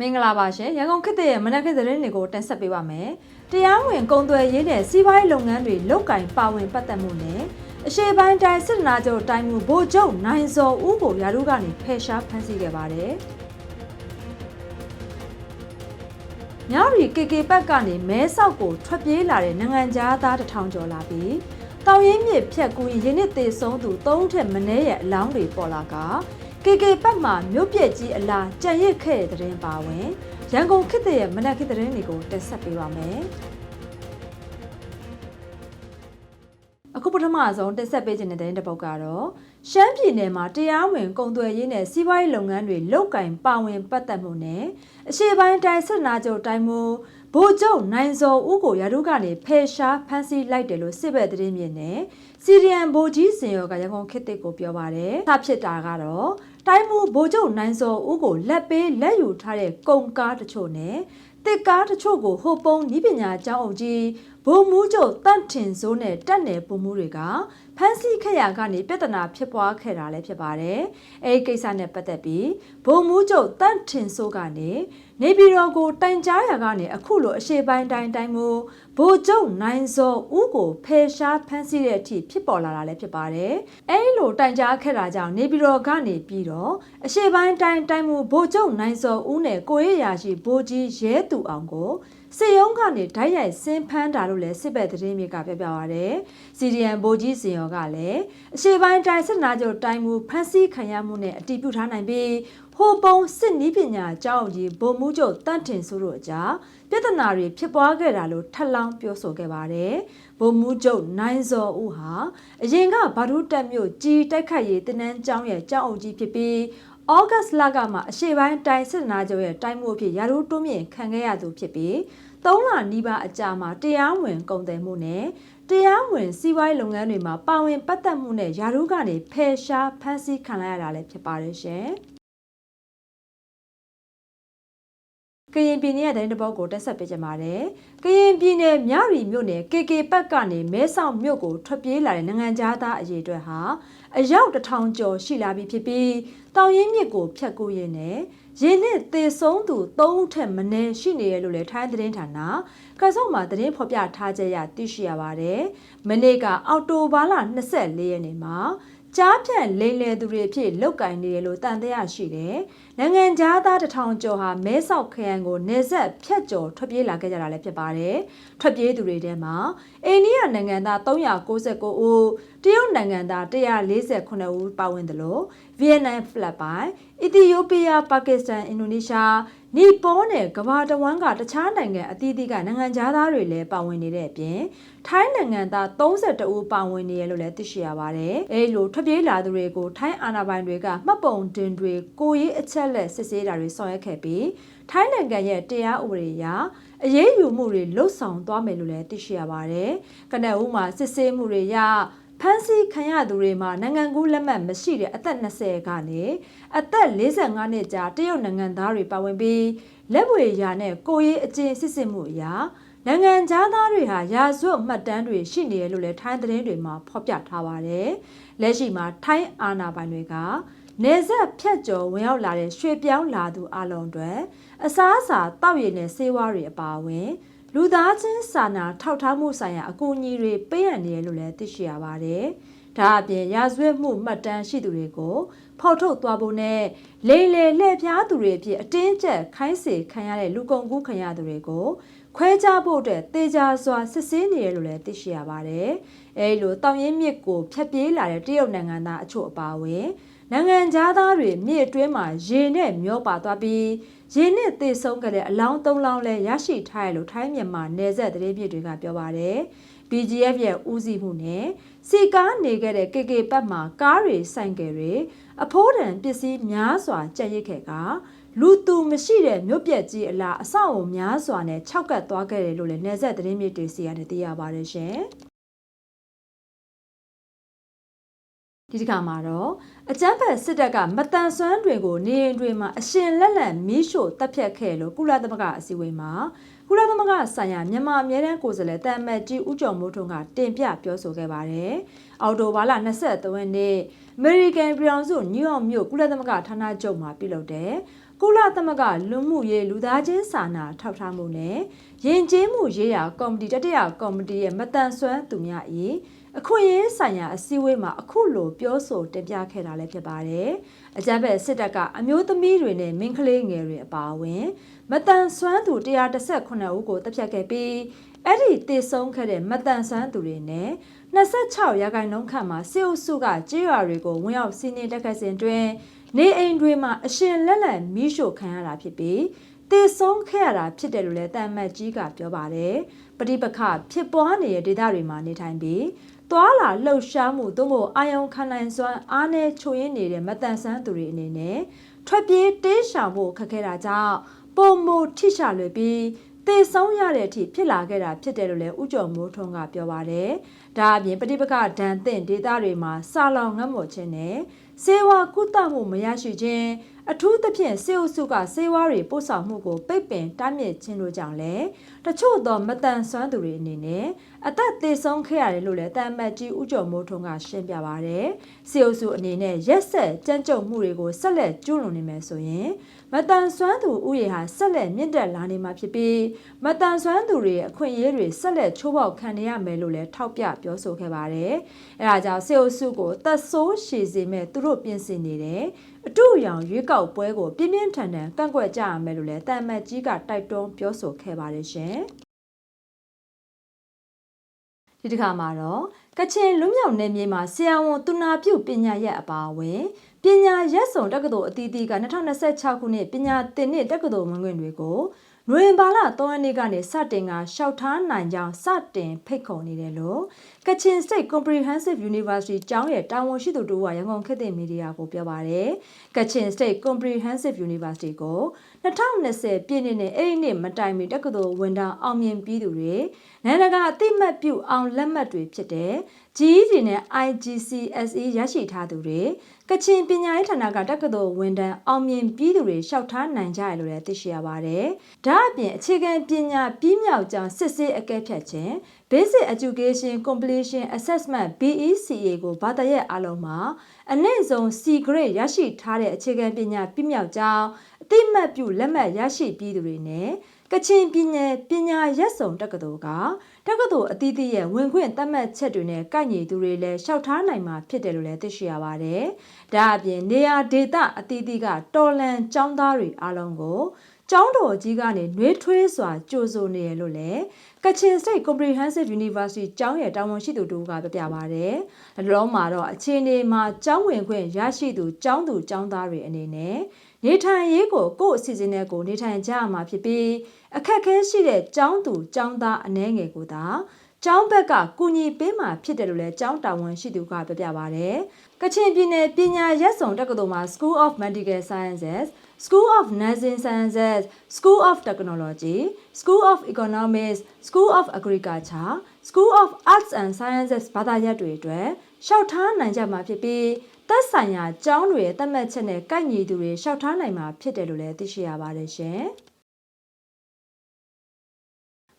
မင်္ဂလာပါရှင်ရန်ကုန်ခေတ်သစ်ရဲ့မနက်ခင်းသတင်းတွေကိုတင်ဆက်ပေးပါမယ်တရားဝင်ကုန်သွယ်ရေးနဲ့စီးပွားရေးလုပ်ငန်းတွေလုတ်ကင်ပါဝင်ပတ်သက်မှုနဲ့အရှေ့ပိုင်းတိုင်းစစ်နာချုပ်တိုင်းမှုဗိုလ်ချုပ်နိုင်စောဦးကိုရာထူးကနေဖယ်ရှားဖမ်းဆီးခဲ့ပါတယ်မြရီကေကေဘက်ကနေမဲဆောက်ကိုထွက်ပြေးလာတဲ့နိုင်ငံသားတစ်ထောင်ကျော်လာပြီးတောင်ရင်မြစ်ဖြတ်ကူရင်ရင်းနစ်သေးဆုံးသူ၃ထက်မနည်းရဲ့အလောင်းတွေပေါ်လာက KK ပတ်မှာမြို့ပြက်ကြီးအလားကြံရစ်ခဲ့တဲ့တဲ့ရင်ပါဝင်ရန်ကုန်ခေတ်သစ်ရဲ့မနက်ခေတ်သတင်းတွေကိုတင်ဆက်ပေးပါမယ်။အခုပထမဆုံးတင်ဆက်ပေးခြင်းတဲ့တဲ့ရင်တစ်ပုတ်ကတော့ရှမ်းပြည်နယ်မှာတရားဝင်ကုန်သွယ်ရေးနဲ့စီးပွားရေးလုပ်ငန်းတွေလုတ်ကင်ပါဝင်ပတ်သက်မှုနဲ့အရှေ့ပိုင်းတိုင်းစစ်နာချုပ်တိုင်းမူဗိုလ်ချုပ်နိုင်စောဦးကိုရာထူးကနေဖယ်ရှားဖမ်းဆီးလိုက်တယ်လို့စစ်ဘက်သတင်းမြင်နဲ့ စီရီယန်ဗိုလ်ကြီးစင်ရောကရန်ကုန်ခေတ်သစ်ကိုပြောပါတယ်။ထဖြစ်တာကတော့တိုင်းမူဗိုလ်ချုပ်နိုင်စောဦးကိုလက်ပေးလက်ယူထားတဲ့ကုန်ကားတချို့နဲ့တစ်ကားတချို့ကိုဟိုပုံဤပညာကျောင်းအုပ်ကြီး ဘုံမူးချုပ်တန့်ထင်စိုးနဲ့တက်နယ်ပုံမှုတွေကဖမ်းဆီးခဲ့ရကနေပြဿနာဖြစ်ပွားခဲ့တာလည်းဖြစ်ပါတယ်။အဲဒီကိစ္စနဲ့ပတ်သက်ပြီးဘုံမူးချုပ်တန့်ထင်စိုးကနေနေပြည်တော်ကိုတိုင်ကြားရကနေအခုလိုအရှေ့ပိုင်းတိုင်းတိုင်းမူဗိုလ်ချုပ်နိုင်စောဦးကိုဖယ်ရှားဖမ်းဆီးတဲ့အထိဖြစ်ပေါ်လာတာလည်းဖြစ်ပါတယ်။အဲဒီလိုတိုင်ကြားခဲ့တာကြောင့်နေပြည်တော်ကနေပြီးတော့အရှေ့ပိုင်းတိုင်းတိုင်းမူဗိုလ်ချုပ်နိုင်စောဦးနဲ့ကိုရဲရာရှိဗိုလ်ကြီးရဲသူအောင်ကို စစ်ရုံးကနေဓာတ်ရိုက်ဆင်းဖမ်းတာလို့လည်းစစ်ဘက်သတင်းတွေကပြောပြပါရယ်စီဒီအန်ဗိုလ်ကြီးစင်ရောကလည်းအရှေ့ပိုင်းတိုင်းစစ်နာချုပ်တိုင်းမူဖမ်းဆီးခံရမှုနဲ့အတီးပြုထားနိုင်ပြီးဟိုပုံစစ်နီးပညာကျောင်းကြီးဗိုလ်မှူးချုပ်တန့်တင်ဆိုတို့အကြားပြဿနာတွေဖြစ်ပွားခဲ့တာလို့ထပ်လောင်းပြောဆိုခဲ့ပါတယ်ဗိုလ်မှူးချုပ်နိုင်စောဦးဟာအရင်ကဗဒုတက်မြို့ကြီးတိုက်ခတ်ရေးတင်းနန်းကျောင်းရဲ့ကျောင်းအုပ်ကြီးဖြစ်ပြီးဩဂတ်လကမှအရှေ့ပိုင်းတိုင်းစစ်နာချုပ်ရဲ့တိုင်းမှုအဖြစ်ရာထူးတွန်းမြင့်ခံခဲ့ရသူဖြစ်ပြီး ၃လနီးပါးအကြာမှာတရားဝင်ကုန်တယ်မှုနဲ့တရားဝင်စီးပွားရေးလုပ်ငန်းတွေမှာပါဝင်ပတ်သက်မှုနဲ့ယာရုကနေဖယ်ရှားဖမ်းဆီးခံလိုက်ရတာလည်းဖြစ်ပါတယ်ရှင်။ကရင်ပြည်နယ်ရဲ့တိုင်းတစ်ပုတ်ကိုတက်ဆက်ပေးကြပါတယ်။ကရင်ပြည်နယ်မြရီမြို့နယ် KK ပတ်ကနေမဲဆောက်မြို့ကိုထွက်ပြေးလာတဲ့နိုင်ငံသားအရေးအတွက်ဟာအယောက်တစ်ထောင်ကျော်ရှိလာပြီဖြစ်ပြီးတောင်ရင်မြစ်ကိုဖျက်ကူးရင်းနဲ့ ရင်းနဲ့သေဆုံးသူ၃ထက်မနည်းရှိနေရလို့လည်းထိုင်းသတင်းဌာနကဆော့မှာသတင်းဖော်ပြထားချက်ရသိရှိရပါတယ်။မနေ့ကအော်တိုဘာလ24ရက်နေ့မှာကြားဖြန့်လိမ်လည်သူတွေဖြစ်လောက်ကင်နေတယ်လို့တန်တရားရှိတယ်။နိုင်ငံသားတထောင်ကျော်ဟာမဲဆောက်ခရိုင်ကိုနေဆက်ဖြတ်ကျော်ထွက်ပြေးလာခဲ့ကြတာလည်းဖြစ်ပါတယ်။ထွက်ပြေးသူတွေထဲမှာအိန္ဒိယနိုင်ငံသား399ဦးတရုတ်နိုင်ငံသား148ဦးပါဝင်တယ်လို့ ဗီယက်နမ်ဖိလစ်ပိုင်အီသီယိုးပီးယားပါကစ္စတန်အင်ဒိုနီးရှားနီပေါနဲ့ကမ္ဘာတဝန်းကတခြားနိုင်ငံအသီးသီးကနိုင်ငံသားတွေလည်းပါဝင်နေတဲ့အပြင်ထိုင်းနိုင်ငံသား32ဦးပါဝင်နေရလို့လည်းသိရှိရပါတယ်။အဲလိုထွက်ပြေးလာသူတွေကိုထိုင်းအာဏာပိုင်တွေကမှတ်ပုံတင်တွေကိုရေးအချက်လက်စစ်ဆေးတာတွေဆောင်ရွက်ခဲ့ပြီးထိုင်းနိုင်ငံရဲ့တရားဥပဒေအရအရေးယူမှုတွေလှုပ်ဆောင်သွားမယ်လို့လည်းသိရှိရပါတယ်။ကနအူးမှာစစ်ဆေးမှုတွေရ ဖမ်းဆီးခံရသူတွေမှာနိုင်ငံကူးလက်မှတ်မရှိတဲ့အသက်20ကနေအသက်45နှစ်ကြားတရုတ်နိုင်ငံသားတွေပါဝင်ပြီးလက်ဝေရာနဲ့ကိုရေးအကျဉ်းစစ်စစ်မှုအရာနိုင်ငံသားတွေဟာရာဇဝတ်မှတ်တမ်းတွေရှိနေတယ်လို့လည်းထိုင်းသတင်းတွေမှာဖော်ပြထားပါတယ်။လက်ရှိမှာထိုင်းအာဏာပိုင်တွေကနေဆက်ဖြတ်ကျော်ဝင်ရောက်လာတဲ့ရွှေပြောင်းလာသူအလုံးတွေအစားအစာတောက်ရည်နဲ့ဆေးဝါးတွေအပါအဝင် လူသားချင်းစာနာထောက်ထားမှုဆိုင်ရာအကူအညီတွေပေးရနေရလို့လည်းသိရှိရပါတယ်။ဒါအပြင်ရာဇဝတ်မှုမှတ်တမ်းရှိသူတွေကိုဖော်ထုတ်သွားဖို့နဲ့လေလေလှည့်ဖျားသူတွေအဖြစ်အတင်းကျပ်ခိုင်းစေခံရတဲ့လူကုန်ကူးခံရသူတွေကိုခွဲခြားဖို့အတွက်တေချာစွာစစ်ဆေးနေရလို့လည်းသိရှိရပါတယ်။အဲဒီလိုတောင်ရင်မြစ်ကိုဖျက်ပြေးလာတဲ့တရုတ်နိုင်ငံသားအချို့အပါအဝင် နိုင်ငံသားတွေမြစ်အတွင်းမှာရေနဲ့မျောပါသွားပြီးရေနဲ့သေဆုံးခဲ့တဲ့အလောင်း၃လောင်းလဲရရှိထားရလို့ထိုင်းမြန်မာနယ်စပ်သတင်းပြတွေကပြောပါတယ်။ BGF ရဲ့ဦးစီးမှုနဲ့စီကားနေခဲ့တဲ့ KK ပတ်မှာကားတွေဆိုင်ကယ်တွေအဖိုးတန်ပစ္စည်းများစွာကြက်ရစ်ခဲ့ကလူသူမရှိတဲ့မြို့ပြက်ကြီးအလားအဆောက်အုံများစွာနဲ့ခြောက်ကပ်သွားခဲ့တယ်လို့လည်းနယ်စပ်သတင်းမြေတွေစီကနေသိရပါတယ်ရှင်။ ဒီတစ်ခါမှာတော့အကြမ်းဖက်စစ်တပ်ကမတန်ဆွမ်းတွေကိုနေအိမ်တွေမှာအရှင်လက်လက်မီးရှို့တပ်ဖြတ်ခဲ့လို့ကုလသမဂ္ဂအစည်းအဝေးမှာကုလသမဂ္ဂဆိုင်ရာမြန်မာအမြဲတမ်းကိုယ်စားလှယ်တမ်မတ်ကြီးဦးကျော်မိုးထွန်းကတင်ပြပြောဆိုခဲ့ပါတယ်။အော်တိုဘာလ23ရက်နေ့အမေရိကန်ပြည်ထောင်စုနယူးယောက်မြို့ကုလသမဂ္ဂဌာနချုပ်မှာပြုလုပ်တဲ့ဗကုလသမဂ္ဂလူမှုရေးလူသားချင်းစာနာထောက်ထားမှုနဲ့ယဉ်ကျေးမှုရေးရာကော်မတီတတိယကော်မတီရဲ့မတန်ဆွမ်းသူများ၏ အခွင့်အရေးဆိုင်ရာအစည်းအဝေးမှာအခုလိုပြောဆိုတင်ပြခဲ့တာလည်းဖြစ်ပါတယ်။အကြမ်းဖက်စစ်တပ်ကအမျိုးသမီးတွေနဲ့မိန်းကလေးငယ်တွေအပါအဝင်မတန်ဆွမ်းသူ118ဦးကိုတပ်ဖြတ်ခဲ့ပြီးအဲ့ဒီတည်ဆုံးခဲ့တဲ့မတန်ဆွမ်းသူတွေနဲ့26ရာခိုင်နှုန်းခန့်မှာစစ်အုပ်စုကကြေးရွာတွေကိုဝင်ရောက်စီးနင်းတက်ခတ်စဉ်တွင်နေအိမ်တွေမှာအရှင်လက်လက်မီးရှို့ခံရတာဖြစ်ပြီးတည်ဆုံးခဲ့ရတာဖြစ်တယ်လို့လည်းတန်မတ်ကြီးကပြောပါတယ်ပဋိပက္ခဖြစ်ပွားနေတဲ့ဒေသတွေမှာနေထိုင်ပြီး သွာလာလှုပ်ရှားမှုသို့မဟုတ်အာယုံခံနိုင်စွမ်းအားနည်းချို့ယွင်းနေတဲ့မတန်ဆန်းသူတွေအနေနဲ့ထွက်ပြေးတေးရှောင်ဖို့ခက်ခဲတာကြောင့်ပုံမထိချလွယ်ပြီးတေဆုံးရတဲ့အထိဖြစ်လာခဲ့တာဖြစ်တယ်လို့လည်းဥကြုံမိုးထွန်းကပြောပါတယ်။ဒါအပြင်ပဋိပက္ခဒဏ်သင့်ဒေသတွေမှာစာလောင်ငတ်မော်ခြင်းနဲ့စေဝါကုသမှုမရရှိခြင်း အထူးသဖြင့်စေအုပ်စုကစေဝါတွေပို့ဆောင်မှုကိုပိတ်ပင်တားမြစ်ခြင်းတို့ကြောင့်လည်းတချို့သောမတန်ဆွမ်းသူတွေအနေနဲ့အသက်သေဆုံးခဲ့ရတယ်လို့လည်းတမ်မတ်ကြီးဦးကျော်မိုးထွန်းကရှင်းပြပါဗျ။စေအုပ်စုအနေနဲ့ရက်ဆက်ကြမ်းကြုတ်မှုတွေကိုဆက်လက်ကျူးလွန်နေမယ်ဆိုရင်မတန်ဆွမ်းသူဥယေဟာဆက်လက်မြင့်တက်လာနေမှာဖြစ်ပြီးမတန်ဆွမ်းသူတွေအခွင့်အရေးတွေဆက်လက်ချိုးဖောက်ခံရမယ်လို့လည်းထောက်ပြပြောဆိုခဲ့ပါတယ်။အဲဒါကြောင့်စေအုပ်စုကိုသက်ဆိုးရှည်စေမဲ့သူတို့ပြင်ဆင်နေတယ်။ အတူရောင်ရွေးကောက်ပွဲကိုပြင်းပြင်းထန်ထန်ကန့်ကွက်ကြရမယ်လို့လည်းတမ်မတ်ကြီးကတိုက်တွန်းပြောဆိုခဲ့ပါတယ်ရှင်။ဒီတစ်ခါမှာတော့ကချင်လူမြောက်နယ်မြေမှာဆရာဝန်သူနာပြုပညာရက်အပါအဝင်ပညာရက်စုံတက္ကသိုလ်အသီးသီးက2026ခုနှစ်ပညာသင်နှစ်တက္ကသိုလ်ဝင်ခွင့်တွေကို နိုဝင်ဘာလ3ရက်နေ့ကနေစတင်ကရှောက်ထားနိုင်ကြောင်းစတင်ဖိတ်ခေါ်နေတယ်လို့ကချင် State Comprehensive University ကျောင်းရဲ့တာဝန်ရှိသူတို့ကရန်ကုန်ခေတ်သစ်မီဒီယာကိုပြောပါတယ်။ကချင် State Comprehensive University ကို 2020ပြည်နှစ်နဲ့အဲ့ဒီနှစ်မတိုင်မီတက္ကသိုလ်ဝန်ထမ်းအောင်မြင်ပြီးသူတွေနိုင်ငံတကာအသိမှတ်ပြုအောင်လက်မှတ်တွေဖြစ်တဲ့ GED နဲ့ IGCSE ရရှိထားသူတွေကချင်ပညာရေးဌာနကတက္ကသိုလ်ဝန်ထမ်းအောင်မြင်ပြီးသူတွေလျှောက်ထားနိုင်ကြရလို့လည်းသိရှိရပါတယ်။ဒါအပြင်အခြေခံပညာပြီးမြောက်ကြောင်းစစ်ဆေးအကဲဖြတ်ခြင်း Basic Education Completion Assessment BECA ကိုဘာသာရပ်အလုံးမှာအနည်းဆုံး C grade ရရှိထားတဲ့အခြေခံပညာပြီးမြောက်ကြောင်း အသိမှတ်ပြုလက်မှတ်ရရှိပြီးသူတွေနဲ့ကချင်ပြည်နယ်ပညာရက်စုံတက္ကသိုလ်ကတက္ကသိုလ်အသီးသီးရဲ့ဝင်ခွင့်သတ်မှတ်ချက်တွေနဲ့ကိုက်ညီသူတွေလည်းလျှောက်ထားနိုင်မှာဖြစ်တယ်လို့လည်းသိရှိရပါတယ်။ဒါအပြင်နေရာဒေသအသီးသီးကတော်လန်ចောင်းသားတွေအားလုံးကိုကျောင်းတော်ကြီးကနေနှွေးထွေးစွာကြိုဆိုနေရလို့လည်းကချင် State Comprehensive University ကျောင်းရဲ့တာဝန်ရှိသူတို့ကပြပြပါဗျ။ဒီလိုမှာတော့အခြေအနေမှာကျောင်းဝင်ခွင့်ရရှိသူကျောင်းသူကျောင်းသားတွေအနေနဲ့ နေထိုင်ရေးကိုကိုယ့်အစီအစဉ်နဲ့ကိုနေထိုင်ကြရမှာဖြစ်ပြီးအခက်အခဲရှိတဲ့ကျောင်းသူကျောင်းသားအနှဲငယ်ကိုသာကျောင်းဘက်ကကူညီပေးမှဖြစ်တယ်လို့လည်းကျောင်းတာဝန်ရှိသူကပြပြပါဗျ။ကချင်ပြည်နယ်ပညာရက်စုံတက္ကသိုလ်မှာ School of Medical Sciences School of Nursing Sciences, School of Technology, School of Economics, School of Agriculture, School of Arts and Sciences ဘာသာရပ်တွေအတွက်ရှောက်ထားနိုင်ကြမှာဖြစ်ပြီး သက်ဆိုင်ရာကျောင်းတွေရဲ့သတ်မှတ်ချက်နဲ့ကိုက်ညီသူတွေရှောက်ထားနိုင်မှာဖြစ်တယ်လို့လည်းသိရှိရပါတယ်ရှင်။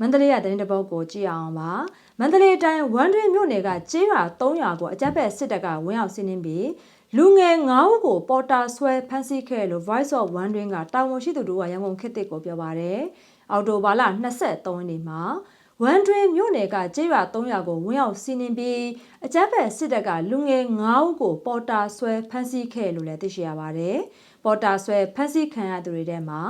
မန္တလေးရတဲ့တဲ့ပုတ်ကိုကြည့်အောင်ပါမန္တလေးတိုင်းဝမ်တွင်မြို့နယ်ကကျေးရွာ300ကိုအကြက်ဘက်စစ်တပ်ကဝင်ရောက်စီးနင်းပြီးလူငယ်9ဦးကိုပေါ်တာဆွဲဖမ်းဆီးခဲ့လို့ Voice of One တွင်ကတာဝန်ရှိသူတို့ကရန်ကုန်ခေတ်သစ်ကိုပြောပါတယ်။အော်တိုဘာလ23ရက်နေ့မှာ ဝမ်တွင်မြို့နယ်ကကျေးရွာ300ကိုဝင်ရောက်စီးနင်းပြီးအကြမ်းဖက်စစ်တပ်ကလူငယ်9ဦးကိုပေါ်တာဆွဲဖမ်းဆီးခဲ့လို့လည်းသိရှိရပါတယ်။ပေါ်တာဆွဲဖမ်းဆီးခံရသူတွေထဲမှာ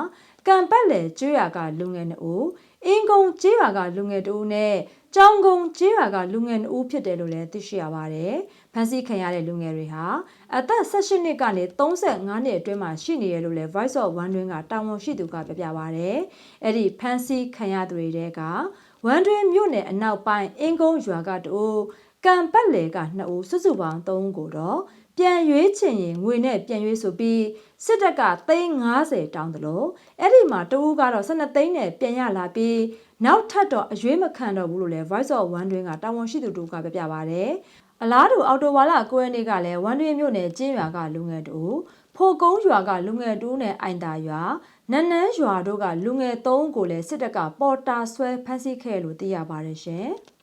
ကံပတ်လေကျွော်ကလူငယ်2ဦးအင်းကုန်းကျေးရွာကလူငယ်2ဦးနဲ့ကြောင်ကုန်းကျေးရွာကလူငယ်2ဦးဖြစ်တယ်လို့လည်းသိရှိရပါတယ်။ ဖမ်းဆီးခံရတဲ့လူငယ်တွေဟာအသက်18နှစ်ကနေ35နှစ်အတွင်းမှာရှိနေရလို့လည်း Voice of One တွင်ကတာဝန်ရှိသူကပြပြပါတယ်။အဲ့ဒီဖမ်းဆီးခံရသူတွေတဲကဝမ်တွင်မြို့နယ်အနောက်ပိုင်းအင်းကုန်းရွာကတူကံပတ်လေက2ဦးစုစုပေါင်း3ဦးကိုတော့ပြန်ရွေးချင်ရင်ငွေနဲ့ပြန်ရွေးဆိုပြီးစစ်တပ်ကသိန်း90တောင်းတယ်လို့အဲ့ဒီမှာတဦးကတော့12သိန်းနဲ့ပြန်ရလာပြီးနောက်ထပ်တော့အရွေးမခံတော့ဘူးလို့လည်း Voice of One တွင်ကတာဝန်ရှိသူတို့ကပြပြပါဗျ။ အလားတူအော်တိုဝါလာ9ရက်နေ့ကလည်းဝမ်တွင်မြို့နယ်ကျင်းရွာကလူငယ်တို့ဖိုကုန်းရွာကလူငယ်တို့နဲ့အိုင်တာရွာနန်းနန်းရွာတို့ကလူငယ်3ဦးကိုလည်းစစ်တပ်ကပေါ်တာဆွဲဖမ်းဆီးခဲ့လို့သိရပါတယ်ရှင်။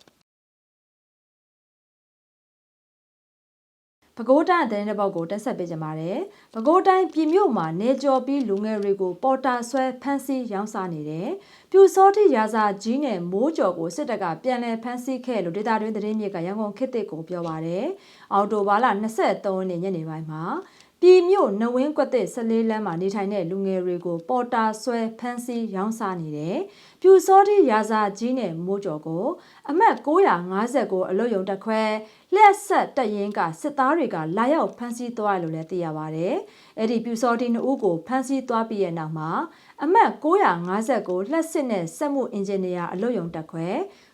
ပဲခူးတိုင်းသတင်းတစ်ပုဒ်ကိုတက်ဆက်ပေးကြပါမယ်။ပဲခူးတိုင်းပြည်မြို့မှာနေကျော်ပြီးလူငယ်တွေကိုပေါ်တာဆွဲဖမ်းဆီးရောင်းစားနေတယ်။ပြူစောတိရာဇာကြီးနဲ့မိုးကျော်ကိုစစ်တပ်ကပြန်လည်ဖမ်းဆီးခဲ့လို့ဒေသတွင်းသတင်းမြေကရန်ကုန်ခေတ်သစ်ကိုပြောပါရယ်။အော်တိုဘာလ23ရက်နေ့ညနေပိုင်းမှာ ပြည်မြို့နဝင်းကွက်သစ်14လမ်းမှာနေထိုင်တဲ့လူငယ်တွေကိုပေါ်တာဆွဲဖမ်းဆီးရောင်းစားနေတယ်။ပြူစောတိရာဇာကြီးနဲ့မိုးကျော်ကို အမှတ်959အလုတ်ယုံတက်ခွဲလက်ဆက်တက်ရင်ကစစ်သားတွေကလာရောက်ဖမ်းဆီးသွားတယ်လို့လည်းသိရပါဗျ။အဲ့ဒီပြူစောတိနှစ်ဦးကိုဖမ်းဆီးသွားပြီးရဲ့နောက်မှာအမှတ်959လက်စစ်နဲ့စက်မှုအင်ဂျင်နီယာအလုတ်ယုံတက်ခွဲ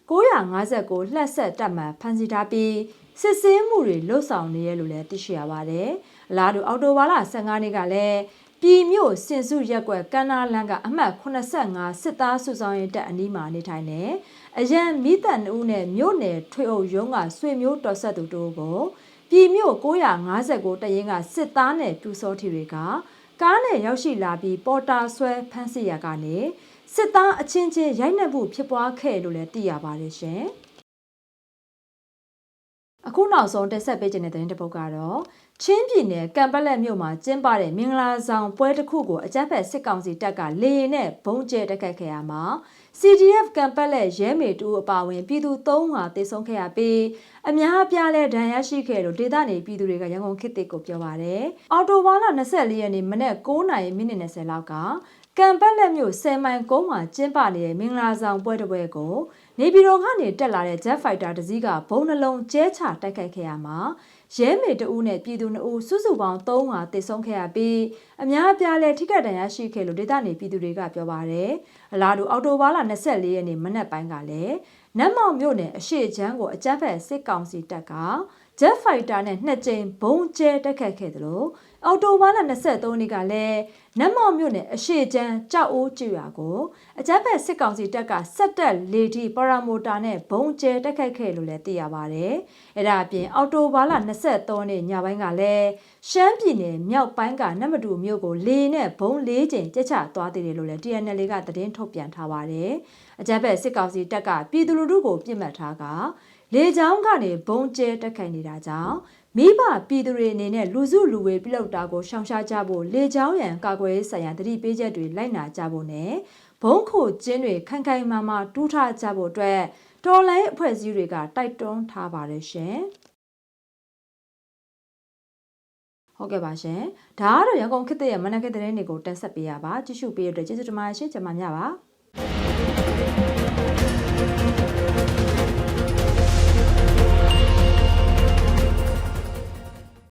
959လှက်ဆက်တက်မှန်ဖမ်းဆီးထားပြီးစစ်ဆေးမှုတွေလှုပ်ဆောင်နေရလို့လည်းသိရှိရပါတယ်။ အလားတူအော်တိုဘာလ15နေ့ကလည်းပြည်မြို့စင်စုရက်ကွက်ကန်းနာလန်ကအမှတ်85စစ်သားစုဆောင်ရေးတပ်အနီးမှာနေထိုင်နေအရန်မိသက်နှဦးနဲ့မြို့နယ်ထွေအုပ်ရုံးကဆွေမျိုးတော်ဆက်သူတို့ကိုပြည်မြို့959တရင်ကစစ်သားနဲ့ပြူစောထီတွေကကားနဲ့ရောက်ရှိလာပြီးပေါ်တာဆွဲဖမ်းဆီးရကနေစစ်သားအချင်းချင်းရိုက်နှက်မှုဖြစ်ပွားခဲ့လို့လည်းသိရပါတယ်ရှင်။အခုနောက်ဆုံးတက်ဆက်ပေးခြင်းတဲ့သတင်းတစ်ပုဒ်ကတော့ ချင်းပြည်နယ်ကံပက်လက်မြို့မှာကျင်းပတဲ့မင်္ဂလာဆောင်ပွဲတစ်ခုကိုအကြမ်းဖက်စစ်ကောင်စီတပ်ကလေရင်နဲ့ဘုံကျဲတက်ခတ်ခဲ့ရမှာ CDF ကံပက်လက်ရဲမေတူအပါအဝင်ပြည်သူ၃ဟာတေဆုံးခဲ့ရပြီးအများအပြားလဲဒဏ်ရာရှိခဲ့လို့ဒေသနေပြည်သူတွေကရန်ကုန်ခေတ်သစ်ကိုပြောပါတယ်။အော်တိုဘာလ24ရက်နေ့မနက်9:30မိနစ်20လောက်ကကံပတ်လက်မြို့ဆယ်မိုင်ကုန်းမှာကျင်းပနေတဲ့မင်္ဂလာဆောင်ပွဲတစ်ပွဲကိုနေပြည်တော်ကနေတက်လာတဲ့ Jet Fighter တစ်စီးကဘုံနှလုံးကျဲချတိုက်ခိုက်ခဲ့ရမှာ ရဲမေတအူးနဲ့ပြည်သူ2ဦးစုစုပေါင်း3ဟာတေဆုံးခဲ့ရပြီးအများအပြားလဲထိခိုက်ဒဏ်ရာရှိခဲ့လို့ဒေသနေပြည်သူတွေကပြောပါတယ်။အလားတူအော်တိုဘားလ24ရက်နေ့မနက်ပိုင်းကလည်းနတ်မောင်မြို့နယ်အရှိချမ်းကိုအကြမ်းဖက်စစ်ကောင်စီတပ်က Jet Fighter နဲ့နှစ်ကြိမ်ဘုံကျဲတက်ခတ်ခဲ့တယ်လို့ အော်တိုဘားလ23နေ့ကလည်းနတ်မောင်မြို့နယ်အရှိချမ်းကြောက်အိုးကျွာကိုအကြမ်းဖက်စစ်ကောင်စီတပ်ကစက်တက်လေဒီပရာမိုတာနဲ့ဘုံကျဲတက်ခတ်ခဲ့လို့လည်းသိရပါတယ်။အဲဒါအပြင်အော်တိုဘားလ23နေ့ညပိုင်းကလည်းရှမ်းပြည်နယ်မြောက်ပိုင်းကနတ်မတူမြို့ကိုလေနဲ့ဘုံ၄ချိန်ကျချသွားသေးတယ်လို့လည်း TNL ကသတင်းထုတ်ပြန်ထားပါတယ်။အကြမ်းဖက်စစ်ကောင်စီတပ်ကပြည်သူလူထုကိုပြစ်မှတ်ထားကလေကြောင်းကနေဘုံကျဲတက်ခိုင်နေတာကြောင့် မိဘပြည်သူတွေအနေနဲ့လူစုလူဝေးပြုလုပ်တာကိုရှောင်ရှားကြဖို့လေကြောင်းရန်ကာကွယ်ရေးဆိုင်ရာတတိပေးချက်တွေလိုက်နာကြဖို့နဲ့ဘုံခိုကျင်းတွေခိုင်ခိုင်မာမာတူးထားကြဖို့အတွက်တော်လိုင်းအဖွဲ့အစည်းတွေကတိုက်တွန်းထားပါတယ်ရှင်ဟုတ်ကဲ့ပါရှင်ဒါကတော့ရန်ကုန်ခေတ်ရဲ့မနက်ခင်းသတင်းတွေကိုတင်ဆက်ပေးရပါကြည့်ရှုပေးရတဲ့ကျေးဇူးတင်ပါတယ်ရှင်ကျွန်မညပါ